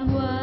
buat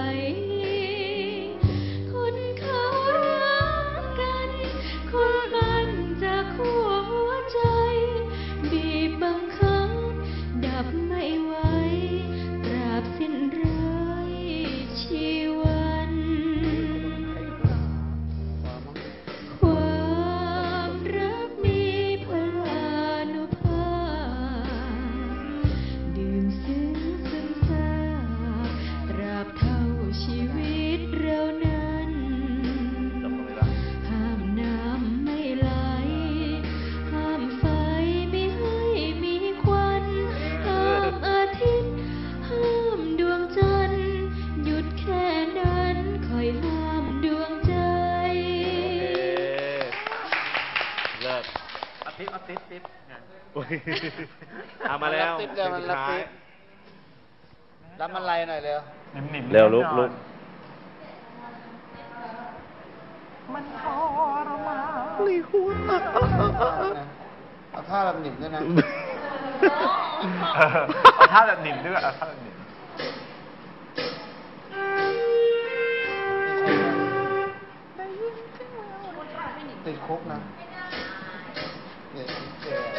เอามาแล้วมันติ๊เร็วมันรับติ๊บ รับมันไรหน่อยเร็วเร็วลุกลุกมันทรมานลีคุณ เอาท่าลำหนิมด้วยนะ เอาท่าแบบหนิมด้วยเอาท่าแบบหนิมติดคุกนะเด็ก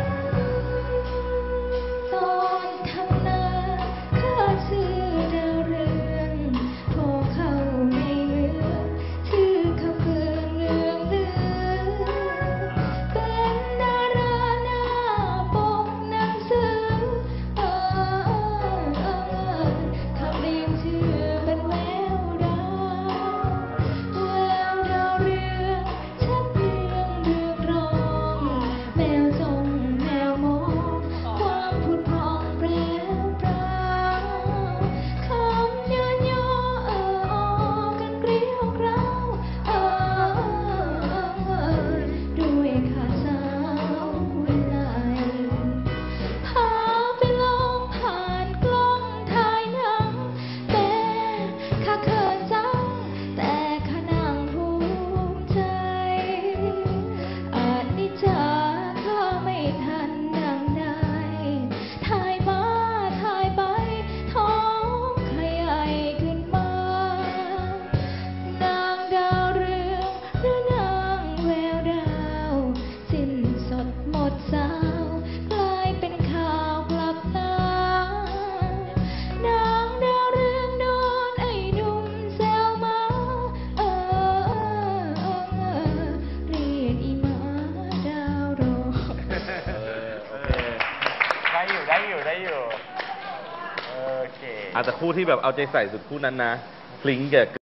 อาจจะคู่ที่แบบเอาใจใส่สุดคู่นั้นนะพลิงเกิด